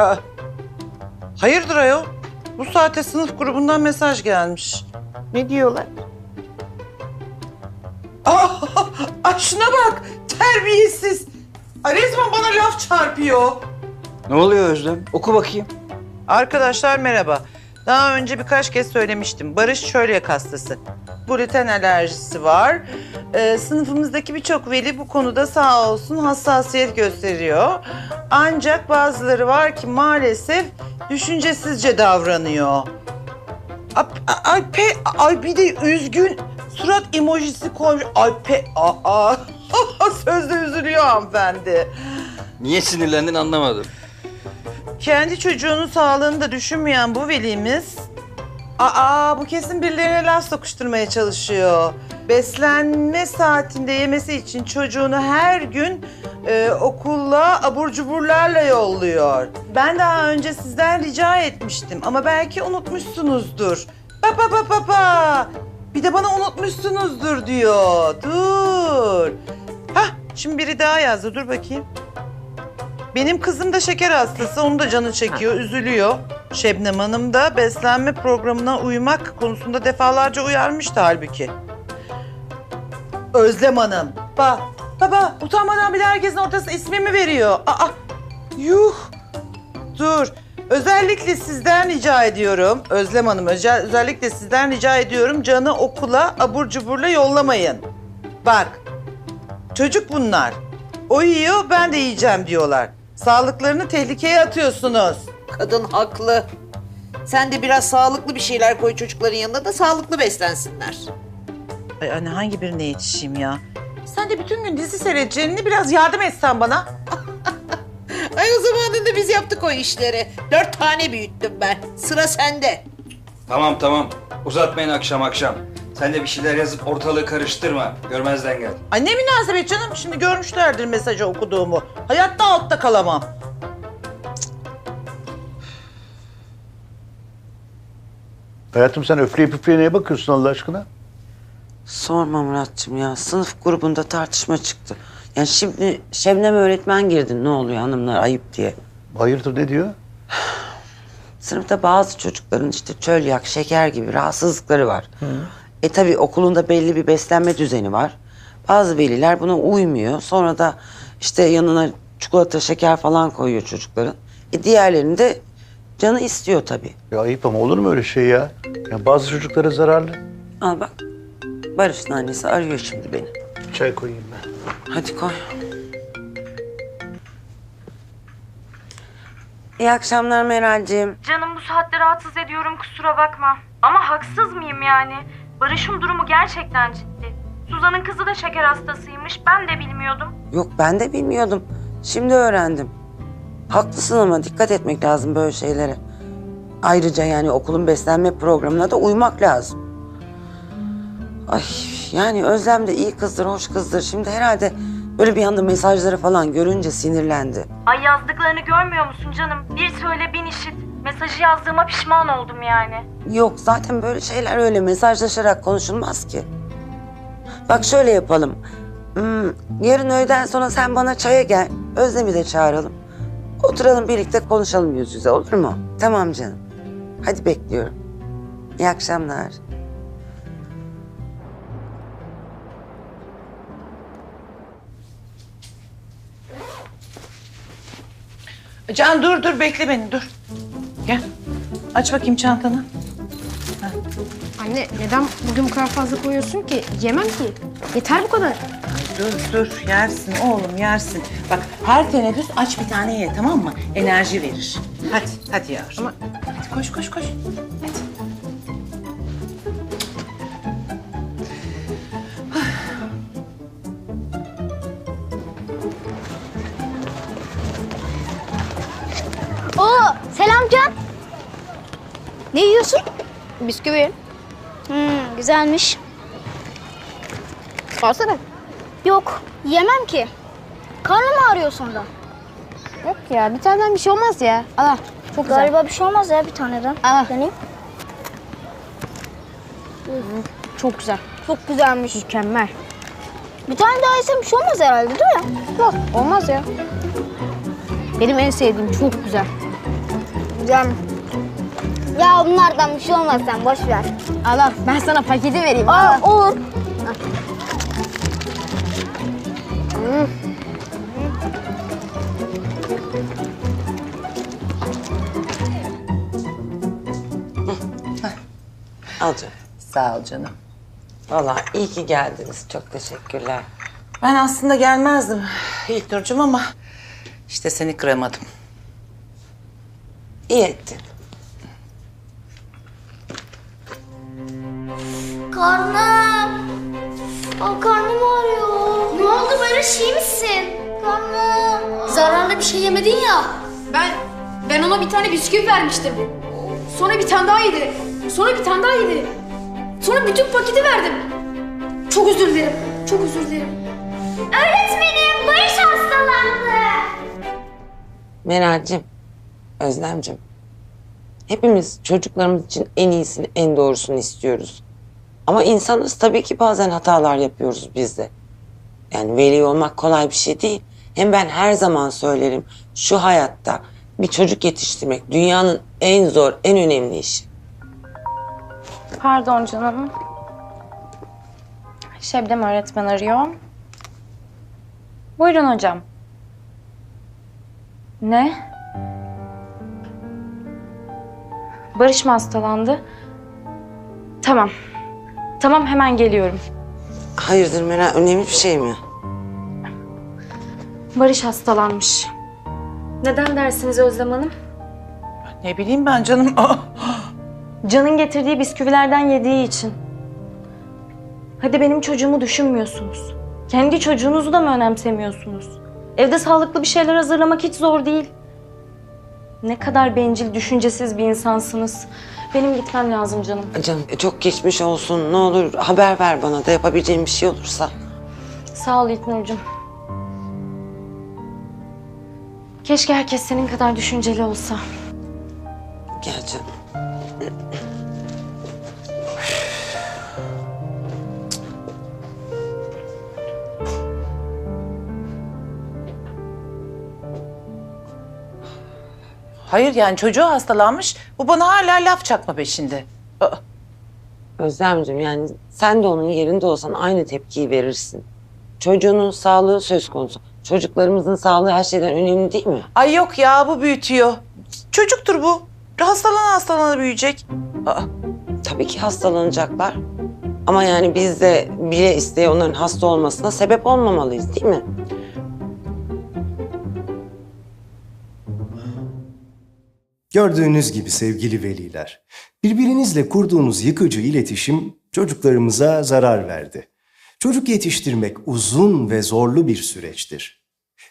Aa, hayırdır ayol? Bu saate sınıf grubundan mesaj gelmiş. Ne diyorlar? Aa, ay şuna bak, terbiyesiz. Ay resmen bana laf çarpıyor. Ne oluyor Özlem? Oku bakayım. Arkadaşlar merhaba. Daha önce birkaç kez söylemiştim. Barış çölyak hastası. Gluten alerjisi var. Ee, sınıfımızdaki birçok veli bu konuda sağ olsun hassasiyet gösteriyor. Ancak bazıları var ki maalesef düşüncesizce davranıyor. Ay, ay, pe, ay bir de üzgün surat emojisi koymuş. Ay pe, aa, sözde üzülüyor hanımefendi. Niye sinirlendin anlamadım. Kendi çocuğunun sağlığını da düşünmeyen bu velimiz... Aa bu kesin birilerine laf sokuşturmaya çalışıyor. Beslenme saatinde yemesi için çocuğunu her gün e, okulla abur cuburlarla yolluyor. Ben daha önce sizden rica etmiştim ama belki unutmuşsunuzdur. Ba ba ba ba ba. Bir de bana unutmuşsunuzdur diyor. Dur. Hah şimdi biri daha yazdı dur bakayım. Benim kızım da şeker hastası, onu da canı çekiyor, üzülüyor. Şebnem Hanım da beslenme programına uymak konusunda defalarca uyarmıştı halbuki. Özlem Hanım, bak, baba utanmadan bile herkesin ortasına ismimi veriyor. Aa, yuh. Dur, özellikle sizden rica ediyorum, Özlem Hanım, özel, özellikle sizden rica ediyorum canı okula abur cuburla yollamayın. Bak, Çocuk bunlar. O yiyor, ben de yiyeceğim diyorlar. Sağlıklarını tehlikeye atıyorsunuz. Kadın haklı. Sen de biraz sağlıklı bir şeyler koy çocukların yanına da sağlıklı beslensinler. Ay anne hangi birine yetişeyim ya? Sen de bütün gün dizi seyredeceğini biraz yardım etsen bana. Ay o zamanında biz yaptık o işleri. Dört tane büyüttüm ben. Sıra sende. Tamam tamam. Uzatmayın akşam akşam. Sen de bir şeyler yazıp ortalığı karıştırma. Görmezden gel. Ay ne münasebet canım. Şimdi görmüşlerdir mesajı okuduğumu. Hayatta altta kalamam. Hayatım sen öfleyip üfleye neye bakıyorsun Allah aşkına? Sorma Muratçım ya. Sınıf grubunda tartışma çıktı. Yani şimdi Şebnem öğretmen girdi. Ne oluyor hanımlar ayıp diye. Hayırdır ne diyor? Sınıfta bazı çocukların işte çölyak, şeker gibi rahatsızlıkları var. E tabii okulunda belli bir beslenme düzeni var. Bazı veliler buna uymuyor. Sonra da işte yanına çikolata, şeker falan koyuyor çocukların. E diğerlerinin de canı istiyor tabii. Ya ayıp ama olur mu öyle şey ya? ya bazı çocuklara zararlı. Al bak. Barış'ın annesi arıyor şimdi beni. Çay koyayım ben. Hadi koy. İyi akşamlar Meral'cim. Canım bu saatte rahatsız ediyorum kusura bakma. Ama haksız mıyım yani? Barış'ın durumu gerçekten ciddi. Suzan'ın kızı da şeker hastasıymış. Ben de bilmiyordum. Yok ben de bilmiyordum. Şimdi öğrendim. Haklısın ama dikkat etmek lazım böyle şeylere. Ayrıca yani okulun beslenme programına da uymak lazım. Ay yani Özlem de iyi kızdır, hoş kızdır. Şimdi herhalde böyle bir anda mesajları falan görünce sinirlendi. Ay yazdıklarını görmüyor musun canım? Bir söyle bin işit. Mesajı yazdığıma pişman oldum yani. Yok zaten böyle şeyler öyle mesajlaşarak konuşulmaz ki. Bak şöyle yapalım. Hmm, yarın öğleden sonra sen bana çaya gel. Özlem'i de çağıralım. Oturalım birlikte konuşalım yüz yüze olur mu? Tamam canım. Hadi bekliyorum. İyi akşamlar. Can dur dur bekle beni dur. Aç bakayım çantanı. Anne neden bugün bu kadar fazla koyuyorsun ki? Yemem ki. Yeter bu kadar. Dur dur yersin oğlum yersin. Bak her teneffüs aç bir tane ye tamam mı? Enerji verir. Hadi hadi yavrum. Ama- Hadi koş koş koş. Yiyorsun? Bisküvi. Hmm, güzelmiş. Alsana. Yok, yemem ki. Karnım ağrıyor sonra. Yok ya bir taneden bir şey olmaz ya. Al al. Çok güzel. Galiba bir şey olmaz ya bir taneden. Al. Deneyim. Çok güzel. Çok güzelmiş. Mükemmel. Bir tane daha yesem bir şey olmaz herhalde değil mi? Yok olmaz ya. Benim en sevdiğim çok güzel. yiyeceğim. Ya bunlardan bir şey olmaz sen boş ver. Al al ben sana paketi vereyim. Aa, olur. Al canım. Sağ ol canım. Vallahi iyi ki geldiniz. Çok teşekkürler. Ben aslında gelmezdim İlknur'cum ama işte seni kıramadım. İyi ettin. Karnım. Aa, karnım ağrıyor. Ne oldu Barış iyi misin? Karnım. Zararlı bir şey yemedin ya. Ben ben ona bir tane bisküvi vermiştim. Sonra bir tane daha yedi. Sonra bir tane daha yedi. Sonra bütün paketi verdim. Çok özür dilerim. Çok özür dilerim. Öğretmenim Barış hastalandı. Meral'cim, Özlemcim. Hepimiz çocuklarımız için en iyisini, en doğrusunu istiyoruz. Ama insanız tabii ki bazen hatalar yapıyoruz biz de. Yani veli olmak kolay bir şey değil. Hem ben her zaman söylerim şu hayatta bir çocuk yetiştirmek dünyanın en zor, en önemli işi. Pardon canım. Şebnem öğretmen arıyor. Buyurun hocam. Ne? Barış mı hastalandı? Tamam. Tamam hemen geliyorum. Hayırdır Meral, önemli bir şey mi? Barış hastalanmış. Neden dersiniz Özlem Hanım? Ne bileyim ben canım. Aa, Can'ın getirdiği bisküvilerden yediği için. Hadi benim çocuğumu düşünmüyorsunuz. Kendi çocuğunuzu da mı önemsemiyorsunuz? Evde sağlıklı bir şeyler hazırlamak hiç zor değil. Ne kadar bencil, düşüncesiz bir insansınız. Benim gitmem lazım canım. Canım çok geçmiş olsun. Ne olur haber ver bana da yapabileceğim bir şey olursa. Sağ ol İlknur'cum. Keşke herkes senin kadar düşünceli olsa. Gel canım. Hayır yani çocuğu hastalanmış. Bu bana hala laf çakma peşinde. Aa, Özlemciğim yani sen de onun yerinde olsan aynı tepkiyi verirsin. Çocuğunun sağlığı söz konusu. Çocuklarımızın sağlığı her şeyden önemli değil mi? Ay yok ya bu büyütüyor. Çocuktur bu. Hastalana hastalana büyüyecek. Aa, Tabii ki hastalanacaklar. Ama yani biz de bile isteye onların hasta olmasına sebep olmamalıyız değil mi? Gördüğünüz gibi sevgili veliler, birbirinizle kurduğunuz yıkıcı iletişim çocuklarımıza zarar verdi. Çocuk yetiştirmek uzun ve zorlu bir süreçtir.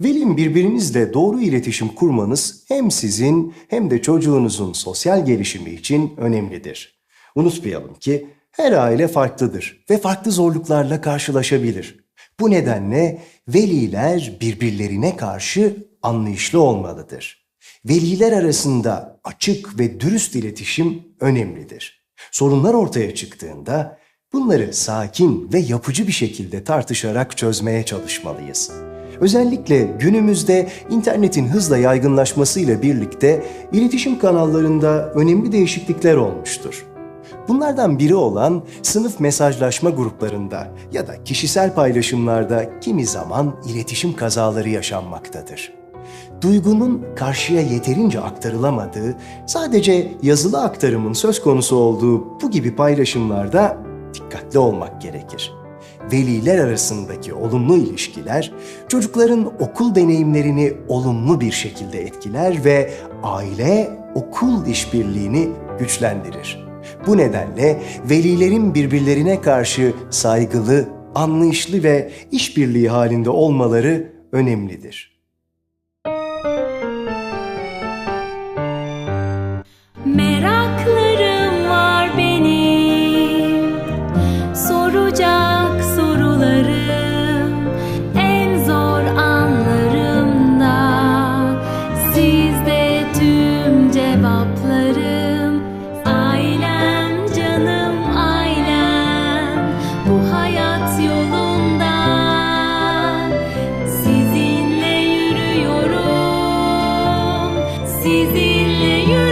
Velim birbirinizle doğru iletişim kurmanız hem sizin hem de çocuğunuzun sosyal gelişimi için önemlidir. Unutmayalım ki her aile farklıdır ve farklı zorluklarla karşılaşabilir. Bu nedenle veliler birbirlerine karşı anlayışlı olmalıdır. Veliler arasında açık ve dürüst iletişim önemlidir. Sorunlar ortaya çıktığında bunları sakin ve yapıcı bir şekilde tartışarak çözmeye çalışmalıyız. Özellikle günümüzde internetin hızla yaygınlaşmasıyla birlikte iletişim kanallarında önemli değişiklikler olmuştur. Bunlardan biri olan sınıf mesajlaşma gruplarında ya da kişisel paylaşımlarda kimi zaman iletişim kazaları yaşanmaktadır. Duygunun karşıya yeterince aktarılamadığı, sadece yazılı aktarımın söz konusu olduğu bu gibi paylaşımlarda dikkatli olmak gerekir. Veliler arasındaki olumlu ilişkiler çocukların okul deneyimlerini olumlu bir şekilde etkiler ve aile okul işbirliğini güçlendirir. Bu nedenle velilerin birbirlerine karşı saygılı, anlayışlı ve işbirliği halinde olmaları önemlidir. you.